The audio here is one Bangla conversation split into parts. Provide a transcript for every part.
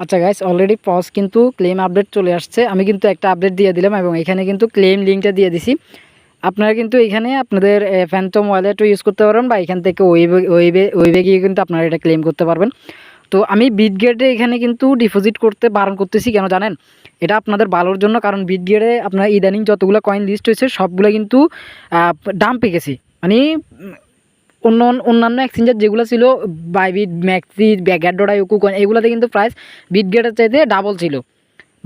আচ্ছা গাইস অলরেডি পজ কিন্তু ক্লেম আপডেট চলে আসছে। আমি কিন্তু একটা আপডেট দিয়ে দিলাম এবং এখানে কিন্তু ক্লেম লিঙ্কটা দিয়ে দিছি। আপনারা কিন্তু এখানে আপনাদের ফ্যান্টম ওয়ালেটও ইউজ করতে পারবেন বা এখান থেকে ওয়েবে ওয়েবে ওয়েবে গিয়ে কিন্তু আপনারা এটা ক্লেম করতে পারবেন। তো আমি বিটগেটে এখানে কিন্তু ডিপোজিট করতে বারণ করতেছি, কেন জানেন? এটা আপনাদের ভালোর জন্য, কারণ বিটগেটে আপনার ইদানিং যতগুলো কয়েন লিস্ট হয়েছে, সবগুলো কিন্তু দাম পেয়ে গেছে। মানে অন্য অন্যান্য এক্সচেঞ্জার যেগুলো ছিল বাইবিট ম্যাক্সি ব্যাগার ডোডা ইউকু কয়েন এগুলোতে কিন্তু প্রাইস বিটগেটের চাইতে ডাবল ছিল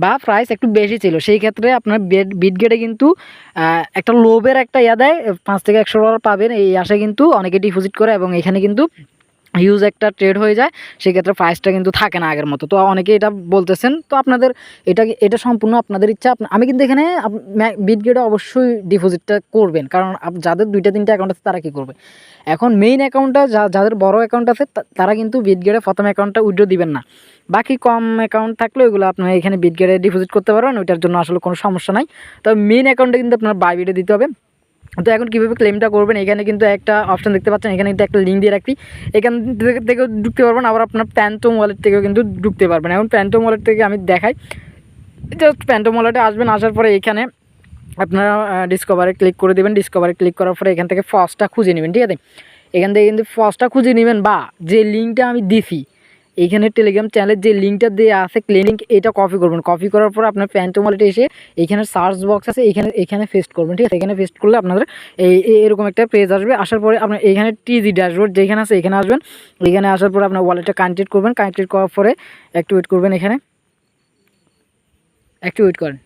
বা প্রাইস একটু বেশি ছিল। সেই ক্ষেত্রে আপনার বেড বিটগেটে কিন্তু একটা লোভের একটা ইয়া দেয়, পাঁচ থেকে একশো ডলার পাবেন। এই আসে কিন্তু অনেকে ডিপোজিট করে এবং এখানে কিন্তু হিউজ একটা ট্রেড হয়ে যায়, সেক্ষেত্রে প্রাইসটা কিন্তু থাকে না আগের মতো। তো অনেকে এটা বলতেছেন, তো আপনাদের এটা এটা সম্পূর্ণ আপনাদের ইচ্ছা? আমি কিন্তু এখানে বিটগেটে অবশ্যই ডিপোজিটটা করবেন, কারণ যাদের দুইটা তিনটা অ্যাকাউন্ট আছে তারা কী করবে? এখন মেইন অ্যাকাউন্টটা যা- যাদের বড় অ্যাকাউন্ট আছে তারা কিন্তু বিটগেটে প্রথম অ্যাকাউন্টটা উইড্রো দিবেন না। বাকি কম অ্যাকাউন্ট থাকলে ওইগুলো আপনার এখানে বিটগেটে ডিপোজিট করতে পারবেন, ওইটার জন্য আসলে কোনো সমস্যা নাই। তবে মেইন অ্যাকাউন্টে কিন্তু আপনার বাইবিটে দিতে হবে। তো এখন কীভাবে ক্লেমটা করবেন? এখানে কিন্তু একটা অপশন দেখতে পাচ্ছেন, এখানে কিন্তু একটা লিঙ্ক দিয়ে রাখি এখান থেকে ঢুকতে পারবেন, আবার আপনার প্যান্টম ওয়ালেট থেকেও কিন্তু ঢুকতে পারবেন। এখন প্যান্টম ওয়ালেট থেকে আমি দেখাই। জাস্ট প্যান্টম ওয়ালেটে আসবেন, আসার পরে এখানে আপনারা ডিসকভারে ক্লিক করে দেবেন। ডিসকভারে ক্লিক করার পরে এখান থেকে ফার্স্টটা খুঁজে নেবেন, ঠিক আছে? এখান থেকে কিন্তু ফার্স্টটা খুঁজে নেবেন বা যে লিঙ্কটা আমি দিছি এইখানে টেলিগ্রাম চ্যানেলের যে লিঙ্কটা দিয়ে আছে লিঙ্ক এটা কপি করবেন। কপি করার পর আপনার প্যান্টো ওয়ালেটে এসে এখানে সার্চ বক্স আছে, এখানে এখানে ফেস্ট করবেন, ঠিক আছে? এখানে ফেস্ট করলে আপনাদের এই, এই- এরকম একটা পেজ আসবে। আসার পরে আপনার এখানে টিজি ড্যাশবোর্ড যেখানে আছে, এখানে আসবেন। এখানে আসার পরে আপনার ওয়ালেটটা কানেক্টেড করবেন। কানেক্টেড করার পরে একটু ওয়েট করবেন এখানে। একটু ওয়েট করেন।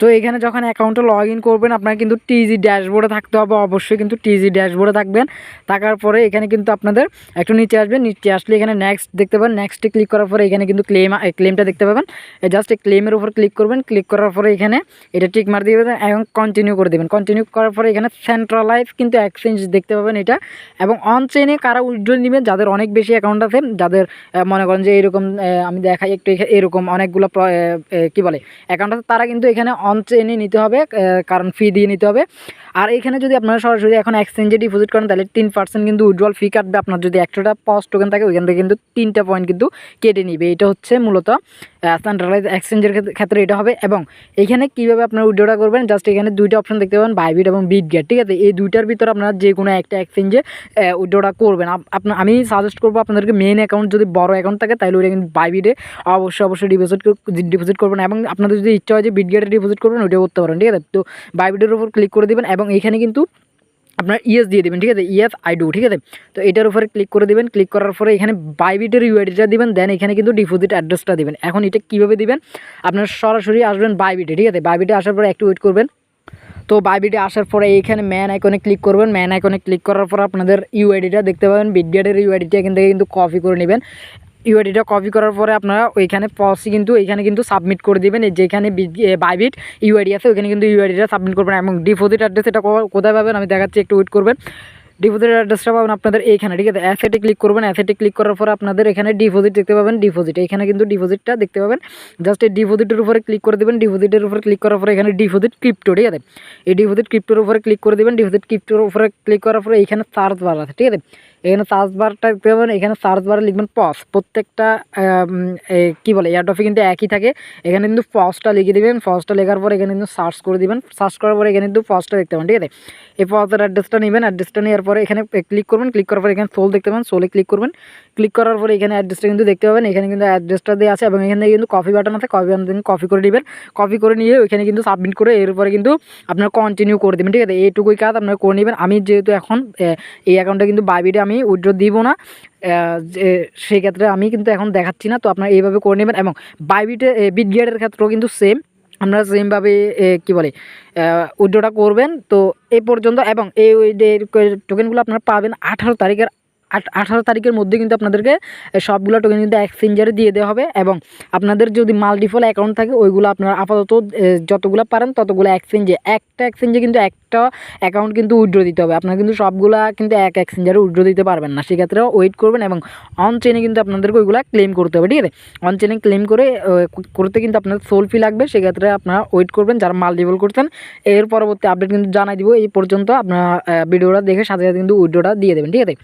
তো এখানে যখন অ্যাকাউন্টে লগ ইন করবেন, আপনার কিন্তু টিজি ড্যাশবোর্ডে থাকতে হবে। অবশ্যই কিন্তু টিজি ড্যাশবোর্ডে থাকবেন। থাকার পরে এখানে কিন্তু আপনাদের একটু নিচে আসবেন নিচে আসলে এখানে নেক্সট দেখতে পাবেন। নেক্সটে ক্লিক করার পরে এখানে কিন্তু ক্লেম ক্লেমটা দেখতে পাবেন। জাস্ট এই ক্লেমের উপর ক্লিক করবেন। ক্লিক করার পরে এখানে এটা টিক মার দিয়ে দেবেন। এবং কন্টিনিউ করে দেবেন। কন্টিনিউ করার পরে এখানে সেন্ট্রালাইজ কিন্তু এক্সচেঞ্জ দেখতে পাবেন এটা। এবং অন চেনে কারা উইথড্রল নেবেন? যাদের অনেক বেশি অ্যাকাউন্ট আছে, যাদের মনে করেন যে এরকম আমি দেখাই একটু এরকম অনেকগুলো কি বলে অ্যাকাউন্ট আছে, তারা কিন্তু এখানে অন চেনে নিতে হবে কারণ ফি দিয়ে নিতে হবে। আর এখানে যদি আপনারা সরাসরি এখন এক্সচেঞ্জে ডিপোজিট করেন, তাহলে তিন পার্সেন্ট কিন্তু উইড্রল ফি কাটবে। আপনার যদি একশোটা পজ টোকেন থাকে, ওইখান থেকে কিন্তু তিনটা পয়েন্ট কিন্তু কেটে নিবে। এটা হচ্ছে মূলত সেন্ট্রালাইজ এক্সচেঞ্জের ক্ষেত্রে এটা হবে এবং এখানে কীভাবে আপনার উইড্রোটা করবেন জাস্ট এখানে দুইটা অপশন দেখতে পাবেন বাইবিট এবং বিট গেট ঠিক আছে? এই দুইটার ভিতরে আপনারা যে কোনো একটা এক্সচেঞ্জে উইড্রোটা করবেন। আপ- আপনার আমি সাজেস্ট করব আপনাদেরকে মেন অ্যাকাউন্ট যদি বড় অ্যাকাউন্ট থাকে, তাহলে ওইটা কিন্তু বাইবিটে অবশ্যই অবশ্যই ডিপোজিট ডিপোজিট করবেন এবং আপনাদের যদি ইচ্ছা হয় যে বিট গেটে ডিপোজিট করবেন, ওইটাও করতে পারেন, ঠিক আছে? তো বাইবিটের উপর ক্লিক করে দেবেন এবং এখানে কিন্তু আপনার ইএস দিয়ে দেবেন, ঠিক আছে? ইএস আই ডু ঠিক আছে? তো এটার উপরে ক্লিক করে দেবেন ক্লিক করার পরে এখানে বাইবিটের ইউআইডিটা দিবেন দেন এখানে কিন্তু ডিপোজিট অ্যাড্রেসটা দিবেন। এখন এটা কীভাবে দিবেন? আপনার সরাসরি আসবেন বাইবিটে ঠিক আছে? বাইবিটে আসার পরে একটু ওয়েট করবেন। তো বাইবিটে আসার পরে এইখানে ম্যান আইকনে ক্লিক করবেন। ম্যান আইকনে ক্লিক করার পর আপনাদের ইউআইডিটা দেখতে পাবেন। বিটগেটের ইউআইডিটা এখান থেকে কিন্তু কপি করে নেবেন। ইউআইডিটা কপি করার পরে আপনারা ওইখানে পসি কিন্তু এখানে কিন্তু সাবমিট করে দেবেন। যেখানে বাইবিট ইউআইডি আছে, ওইখানে কিন্তু ইউআইডিটা সাবমিট করবেন এবং ডিপোজিট অ্যাড্রেস এটা কোথায় পাবেন আমি দেখাচ্ছি, একটু ওয়েট করবেন। ডিপোজিট অ্যাড্রেসটা পাবেন আপনাদের এইখানে, ঠিক আছে? অ্যাসেটে ক্লিক করবেন অ্যাসেটে ক্লিক করার পর আপনাদের এখানে ডিপোজিট দেখতে পাবেন ডিপোজিট এখানে কিন্তু ডিপোজিটটা দেখতে পাবেন। জাস্ট এই ডিপোজিটের উপরে ক্লিক করে দেবেন ডিপোজিটের উপরে ক্লিক করার পরে এখানে ডিপোজিট ক্রিপ্টো ঠিক আছে? এই ডিপোজিট ক্রিপ্টোর উপরে ক্লিক করে দেবেন ডিপোজিট ক্রিপ্টোর উপরে ক্লিক করার পরে এখানে সার্চ বার আছে, ঠিক আছে? এখানে সার্চ বারটা দেখতে পাবেন, এখানে সার্চ বারে লিখবেন পস প্রত্যেকটা কি বলে এয়ারডফে কিন্তু একই থাকে। এখানে কিন্তু ফসটা লিখে দেবেন। ফসটা লেখার পর এখানে কিন্তু সার্চ করে দিবেন। সার্চ করার পরে এখানে কিন্তু ফসটা দেখতে পাবেন, ঠিক আছে? এই ফসের অ্যাড্রেসটা নেবেন। অ্যাড্রেসটা নেওয়ার পরে এখানে ক্লিক করবেন। ক্লিক করার পরে এখানে সোল দেখতে পাবেন। সোলে ক্লিক করবেন। ক্লিক করার পরে এখানে অ্যাড্রেসটা কিন্তু দেখতে পাবেন। এখানে কিন্তু অ্যাড্রেসটা দিয়ে আছে এবং এখানে কিন্তু কপি বাটন আছে। কপি বাটন কপি করে নেবেন কপি করে নিয়ে ওইখানে কিন্তু সাবমিট করে এরপরে কিন্তু আপনার কন্টিনিউ করে দেবেন, ঠিক আছে? এইটুকুই কাজ আপনার করে নেবেন। আমি যেহেতু এখন এই অ্যাকাউন্টটা কিন্তু বাইবিটে আমি উইড্রো দিব না। যে সেই ক্ষেত্রে আমি কিন্তু এখন দেখাচ্ছি না, তো আপনারা এইভাবে করে নেবেন এবং বাইবিটে বিটগিয়ারের ক্ষেত্রেও কিন্তু সেম আপনারা সেমভাবে কি বলে উইড্রোটা করবেন। তো এ পর্যন্ত এবং এই টোকেনগুলো আপনারা পাবেন আঠারো তারিখের আঠারো তারিখের মধ্যে কিন্তু আপনাদেরকে সবগুলো টোকেন কিন্তু এক্সচেঞ্জারে দিয়ে দেওয়া হবে এবং আপনাদের যদি মাল্টিপল অ্যাকাউন্ট থাকে, ওইগুলো আপনারা আপাতত যতগুলো পারেন ততগুলো এক্সচেঞ্জে একটা এক্সচেঞ্জে কিন্তু একটা অ্যাকাউন্ট কিন্তু উইড্রো দিতে হবে। আপনারা কিন্তু সবগুলো কিন্তু এক এক্সচেঞ্জারে উইড্রো দিতে পারবেন না। সেক্ষেত্রে ওয়েট করবেন এবং অন চেনে কিন্তু আপনাদেরকে ওইগুলো ক্লেম করতে হবে, ঠিক আছে? অন চেনে ক্লেম করে করতে কিন্তু আপনাদের সোল ফি লাগবে। সেক্ষেত্রে আপনারা ওয়েট করবেন, যারা মাল্টিপল করছেন। এর পরবর্তী আপডেট কিন্তু জানাই দিব। এই পর্যন্ত আপনারা ভিডিওটা দেখে সাথে সাথে কিন্তু উইড্রোটা দিয়ে দেবেন, ঠিক আছে?